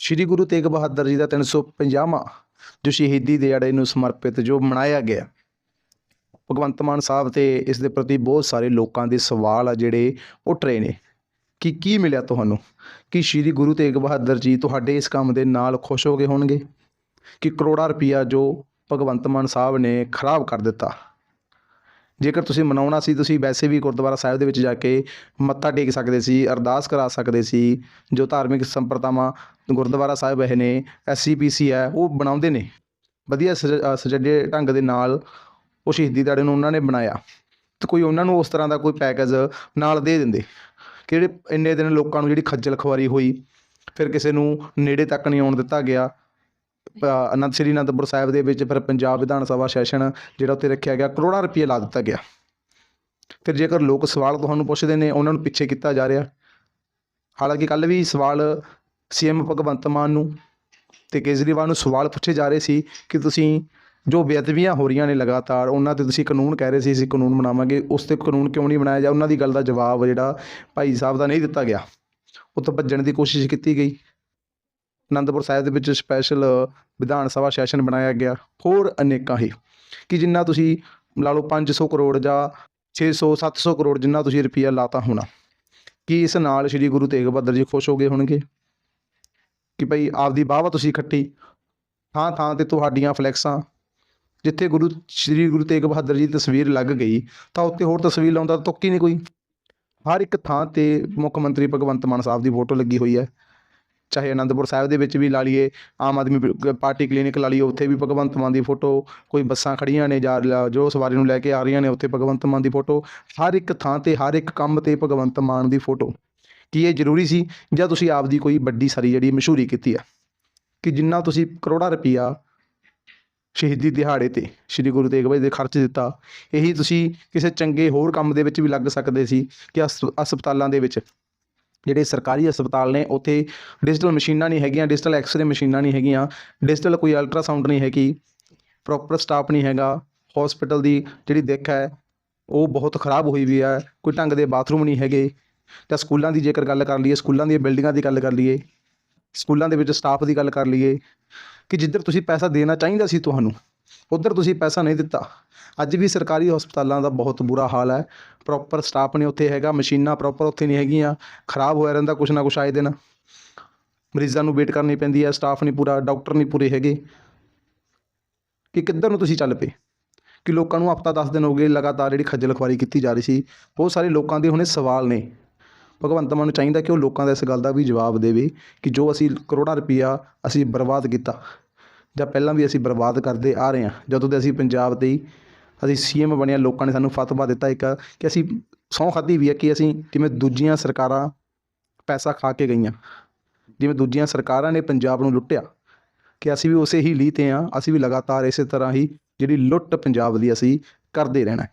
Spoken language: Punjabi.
ਸ੍ਰੀ ਗੁਰੂ ਤੇਗ ਬਹਾਦਰ ਜੀ ਦਾ 350ਵਾਂ ਜੋ ਸ਼ਹੀਦੀ ਦਿਹਾੜੇ ਨੂੰ ਸਮਰਪਿਤ ਜੋ ਮਨਾਇਆ ਗਿਆ, ਭਗਵੰਤ ਮਾਨ ਸਾਹਿਬ ਤੇ ਇਸ ਦੇ ਪ੍ਰਤੀ ਬਹੁਤ ਸਾਰੇ ਲੋਕਾਂ ਦੇ ਸਵਾਲ ਆ ਜਿਹੜੇ ਉੱਠ ਰਹੇ ਨੇ। ਕਿ, ਕੀ ਮਿਲਿਆ ਤੁਹਾਨੂੰ? ਕਿ ਸ੍ਰੀ ਗੁਰੂ ਤੇਗ ਬਹਾਦਰ ਜੀ ਤੁਹਾਡੇ ਇਸ ਕੰਮ ਦੇ ਨਾਲ ਖੁਸ਼ ਹੋ ਗਏ ਹੋਣਗੇ? ਕਿ ਕਰੋੜਾਂ ਰੁਪਈਆ ਜੋ ਭਗਵੰਤ ਮਾਨ ਸਾਹਿਬ ਨੇ ਖਰਾਬ ਕਰ ਦਿੱਤਾ? ਜੇਕਰ ਤੁਸੀਂ ਮਨਾਉਣਾ ਸੀ ਤੁਸੀਂ ਵੈਸੇ ਵੀ ਗੁਰਦੁਆਰਾ ਸਾਹਿਬ ਦੇ ਵਿੱਚ ਜਾ ਕੇ ਮੱਥਾ ਟੇਕ ਸਕਦੇ ਸੀ ਅਰਦਾਸ ਕਰਾ ਸਕਦੇ ਸੀ ਜੋ ਧਾਰਮਿਕ ਸੰਪਰਦਾਵਾਂ ਗੁਰਦੁਆਰਾ ਸਾਹਿਬ ਇਹ ਨੇ ਐਸਸੀਪੀਸੀ ਹੈ ਉਹ ਬਣਾਉਂਦੇ ਨੇ। ਵਧੀਆ ਸਜ- ਅ, ਢੰਗ ਦੇ ਨਾਲ ਉਹ ਸ਼ਹੀਦੀ ਦਿਹਾੜੇ ਨੂੰ ਉਹਨਾਂ ਨੇ ਬਣਾਇਆ। ਤੇ ਕੋਈ ਉਹਨਾਂ ਨੂੰ ਉਸ ਤਰ੍ਹਾਂ ਦਾ ਕੋਈ ਪੈਕੇਜ ਨਾਲ ਦੇ ਦਿੰਦੇ। ਕਿਹੜੇ ਇੰਨੇ ਦਿਨ ਲੋਕਾਂ ਨੂੰ ਜਿਹੜੀ ਖੱਜਲ ਖੁਆਰੀ ਹੋਈ ਫਿਰ ਕਿਸੇ ਨੂੰ ਨੇੜੇ ਤੱਕ ਨਹੀਂ ਆਉਣ ਦਿੱਤਾ ਗਿਆ। ਅਨੰਦ ਸ੍ਰੀ ਅਨੰਦਪੁਰ ਸਾਹਿਬ ਦੇ ਵਿੱਚ ਫਿਰ ਪੰਜਾਬ ਵਿਧਾਨ ਸਭਾ ਸੈਸ਼ਨ ਜਿਹੜਾ ਉੱਥੇ ਰੱਖਿਆ ਗਿਆ, ਕਰੋੜਾਂ ਰੁਪਏ ਲਾ ਦਿੱਤਾ ਗਿਆ। ਫਿਰ ਜੇਕਰ ਲੋਕ ਸਵਾਲ ਤੁਹਾਨੂੰ ਪੁੱਛਦੇ ਨੇ, ਉਹਨਾਂ ਨੂੰ ਪਿੱਛੇ ਕੀਤਾ ਜਾ ਰਿਹਾ। ਹਾਲਾਂਕਿ ਕੱਲ ਵੀ ਸਵਾਲ ਸੀਐਮ ਭਗਵੰਤ ਮਾਨ ਨੂੰ ਤੇ ਕੇਜਰੀਵਾਲ ਨੂੰ ਸਵਾਲ ਪੁੱਛੇ ਜਾ ਰਹੇ ਸੀ ਕਿ ਤੁਸੀਂ ਜੋ ਬੇਅਦਬੀਆਂ ਹੋ ਰਹੀਆਂ ਨੇ ਲਗਾਤਾਰ, ਉਹਨਾਂ ਤੇ ਤੁਸੀਂ ਕਾਨੂੰਨ ਕਹਿ ਰਹੇ ਸੀ, ਅਸੀਂ ਕਾਨੂੰਨ ਬਣਾਵਾਂਗੇ, ਉਸ ਤੇ ਕਾਨੂੰਨ ਕਿਉਂ ਨਹੀਂ ਬਣਾਇਆ ਜਾ ਉਹਨਾਂ ਦੀ ਗੱਲ ਦਾ ਜਵਾਬ ਜਿਹੜਾ ਭਾਈ ਸਾਹਿਬ ਦਾ ਨਹੀਂ ਦਿੱਤਾ ਗਿਆ। ਉਹ ਤੋਂ ਭੱਜਣ ਦੀ ਕੋਸ਼ਿਸ਼ ਕੀਤੀ ਗਈ। ਅਨੰਦਪੁਰ ਸਾਹਿਬ ਦੇ ਵਿੱਚ ਸਪੈਸ਼ਲ ਵਿਧਾਨ ਸਭਾ ਸੈਸ਼ਨ ਬਣਾਇਆ ਗਿਆ। ਹੋਰ ਅਨੇਕਾਂ ਹੀ ਕਿ ਜਿੰਨਾ ਤੁਸੀਂ ਲਾ ਲਓ 500 ਕਰੋੜ ਜਾਂ 600 700 ਕਰੋੜ ਜਿੰਨਾ ਤੁਸੀਂ ਰੁਪਈਆ ਲਾਤਾ ਹੋਣਾ, ਕਿ ਇਸ ਨਾਲ ਸ੍ਰੀ ਗੁਰੂ ਤੇਗ ਬਹਾਦਰ ਜੀ ਖੁਸ਼ ਹੋ ਗਏ ਹੋਣਗੇ? ਕਿ ਭਾਈ ਆਪਦੀ ਵਾਹਵਾ ਤੁਸੀਂ ਖੱਟੀ, ਥਾਂ ਥਾਂ ਤੇ ਤੁਹਾਡੀਆਂ ਫਲੈਕਸਾਂ ਜਿੱਥੇ ਗੁਰੂ, ਸ੍ਰੀ ਗੁਰੂ ਤੇਗ ਬਹਾਦਰ ਜੀ ਦੀ ਤਸਵੀਰ ਲੱਗ ਗਈ, ਤਾਂ ਉੱਤੇ ਹੋਰ ਤਸਵੀਰ ਲਾਉਂਦਾ ਤਾਂ ਤੁੱਕ ਹੀ ਨਹੀਂ ਕੋਈ। ਹਰ ਇੱਕ ਥਾਂ ਤੇ ਮੁੱਖ ਮੰਤਰੀ ਭਗਵੰਤ ਮਾਨ ਸਾਹਿਬ ਦੀ ਫੋਟੋ ਲੱਗੀ ਹੋਈ ਹੈ। ਚਾਹੇ ਅਨੰਦਪੁਰ ਸਾਹਿਬ ਦੇ ਵਿੱਚ ਵੀ ਲਾ ਲਈਏ, ਆਮ ਆਦਮੀ ਪ- ਪਾਰਟੀ ਕਲੀਨਿਕ ਲਾ ਲਈਏ, ਉੱਥੇ ਵੀ ਭਗਵੰਤ ਮਾਨ ਦੀ ਫੋਟੋ, ਕੋਈ ਬੱਸਾਂ ਖੜੀਆਂ ਨੇ ਜਾਂ ਲ- ਜੋ ਸਵਾਰੀ ਨੂੰ ਲੈ ਕੇ ਆ ਰਹੀਆਂ ਨੇ, ਉੱਥੇ ਭਗਵੰਤ ਮਾਨ ਦੀ ਫੋਟੋ, ਹਰ ਇੱਕ ਥਾਂ ਤੇ, ਹਰ ਇੱਕ ਕੰਮ ਤੇ ਭਗਵੰਤ ਮਾਨ ਦੀ ਫੋਟੋ। ਕੀ ਇਹ ਜ਼ਰੂਰੀ ਸੀ? ਜਾਂ ਤੁਸੀਂ ਆਪਦੀ ਕੋਈ ਵੱਡੀ ਸਾਰੀ ਜਿਹੜੀ ਮਸ਼ਹੂਰੀ ਕੀਤੀ ਆ? ਕਿ ਜਿੰਨਾ ਤੁਸੀਂ ਕਰੋੜਾਂ ਰੁਪਈਆ ਸ਼ਹੀਦੀ ਦਿਹਾੜੇ ਤੇ, ਸ੍ਰੀ ਗੁਰੂ ਤੇਗ ਬਹਾਦਰ ਦੇ ਖਰਚ ਦਿੱਤਾ, ਇਹੀ ਤੁਸੀਂ ਕਿਸੇ ਚੰਗੇ ਹੋਰ ਕੰਮ ਦੇ ਵਿੱਚ ਵੀ ਲੱਗ ਸਕਦੇ ਸੀ, ਕਿ ਹਸ- ਹਸਪਤਾਲਾਂ ਦੇ ਵਿੱਚ। ਜਿਹੜੇ ਸਰਕਾਰੀ ਹਸਪਤਾਲ ਨੇ, ਉੱਥੇ ਡਿਜੀਟਲ ਮਸ਼ੀਨਾਂ ਨਹੀਂ ਹੈਗੀਆਂ ਡਿਜੀਟਲ ਐਕਸ-ਰੇ ਮਸ਼ੀਨਾਂ ਨਹੀਂ ਹੈਗੀਆਂ ਡਿਜੀਟਲ ਕੋਈ ਅਲਟਰਾਸਾਊਂਡ ਨਹੀਂ ਹੈਗੀ ਪ੍ਰੋਪਰ ਸਟਾਫ ਨਹੀਂ ਹੈਗਾ ਹਸਪੀਟਲ ਦੀ ਜਿਹੜੀ ਦਿੱਖ ਹੈ, ਉਹ ਬਹੁਤ ਖਰਾਬ ਹੋਈ ਵੀ ਹੈ, ਕੋਈ ਢੰਗ ਦੇ ਬਾਥਰੂਮ ਨਹੀਂ ਹੈਗੇ, ਤਾਂ ਸਕੂਲਾਂ ਦੀ ਜੇਕਰ ਗੱਲ ਕਰ ਲਈਏ, ਸਕੂਲਾਂ ਦੀਆਂ ਬਿਲਡਿੰਗਾਂ ਦੀ ਗੱਲ ਕਰ ਲਈਏ, ਸਕੂਲਾਂ ਦੇ ਵਿੱਚ ਸਟਾਫ ਦੀ ਗੱਲ ਕਰ ਲਈਏ, ਕਿ ਜਿੱਧਰ ਤੁਸੀਂ ਪੈਸਾ ਦੇਣਾ ਚਾਹੀਦਾ ਸੀ ਤੁਹਾਨੂੰ ਉਧਰ ਤੁਸੀਂ ਪੈਸਾ ਨਹੀਂ ਦਿੱਤਾ। ਅੱਜ ਵੀ ਸਰਕਾਰੀ ਹਸਪਤਾਲਾਂ ਦਾ ਬਹੁਤ ਬੁਰਾ ਹਾਲ ਹੈ। ਪ੍ਰੋਪਰ ਸਟਾਫ ਨਹੀਂ ਉੱਥੇ ਹੈਗਾ, ਮਸ਼ੀਨਾਂ ਪ੍ਰੋਪਰ ਉੱਥੇ ਨਹੀਂ ਹੈਗੀਆਂ, ਖਰਾਬ ਹੋਇਆ ਰਹਿੰਦਾ ਕੁਛ ਨਾ ਕੁਛ ਆਏ ਦਿਨ। ਮਰੀਜ਼ਾਂ ਨੂੰ ਵੇਟ ਕਰਨੀ ਪੈਂਦੀ ਹੈ ਸਟਾਫ ਨਹੀਂ ਪੂਰਾ ਡਾਕਟਰ ਨਹੀਂ ਪੂਰੇ ਹੈਗੇ। ਕਿ ਕਿੱਧਰ ਨੂੰ ਤੁਸੀਂ ਚੱਲ ਪਏ? ਕਿ ਲੋਕਾਂ ਨੂੰ ਹਫਤਾ 10 ਦਿਨ ਹੋ ਗਏ ਲਗਾਤਾਰ ਜਿਹੜੀ ਖੱਜਲ ਖੁਆਰੀ ਕੀਤੀ ਜਾ ਰਹੀ ਸੀ, ਬਹੁਤ ਸਾਰੇ ਲੋਕਾਂ ਦੇ ਹੁਣੇ ਸਵਾਲ ਨੇ। ਭਗਵੰਤ ਮਾਨ ਨੂੰ ਚਾਹੀਦਾ ਕਿ ਉਹ ਲੋਕਾਂ ਦਾ ਇਸ ਗੱਲ ਦਾ ਵੀ ਜਵਾਬ ਦੇਵੇ ਕਿ ਜੋ ਅਸੀਂ ਕਰੋੜਾਂ ਰੁਪਈਆ ਅਸੀਂ ਬਰਬਾਦ ਕੀਤਾ ਜਾਂ ਪਹਿਲਾਂ ਵੀ ਅਸੀਂ ਬਰਬਾਦ ਕਰਦੇ ਆ ਰਹੇ ਹਾਂ, ਜਦੋਂ ਦੇ ਅਸੀਂ ਪੰਜਾਬ ਦੇ ਹੀ ਅਸੀਂ ਸੀਐਮ ਬਣਿਆ, ਲੋਕਾਂ ਨੇ ਸਾਨੂੰ ਫਤਵਾ ਦਿੱਤਾ ਇੱਕ ਕਿ ਅਸੀਂ ਸਹੁੰ ਖਾਧੀ ਵੀ ਹੈ ਕਿ ਅਸੀਂ ਜਿਵੇਂ ਦੂਜੀਆਂ ਸਰਕਾਰਾਂ ਪੈਸਾ ਖਾ ਕੇ ਗਈਆਂ, ਜਿਵੇਂ ਦੂਜੀਆਂ ਸਰਕਾਰਾਂ ਨੇ ਪੰਜਾਬ ਨੂੰ ਲੁੱਟਿਆ, ਕਿ ਅਸੀਂ ਵੀ ਉਸੇ ਹੀ ਲੀਹ 'ਤੇ ਹਾਂ, ਅਸੀਂ ਵੀ ਲਗਾਤਾਰ ਇਸੇ ਤਰ੍ਹਾਂ ਹੀ ਜਿਹੜੀ ਲੁੱਟ ਪੰਜਾਬ ਦੀ ਅਸੀਂ ਕਰਦੇ ਰਹਿਣਾ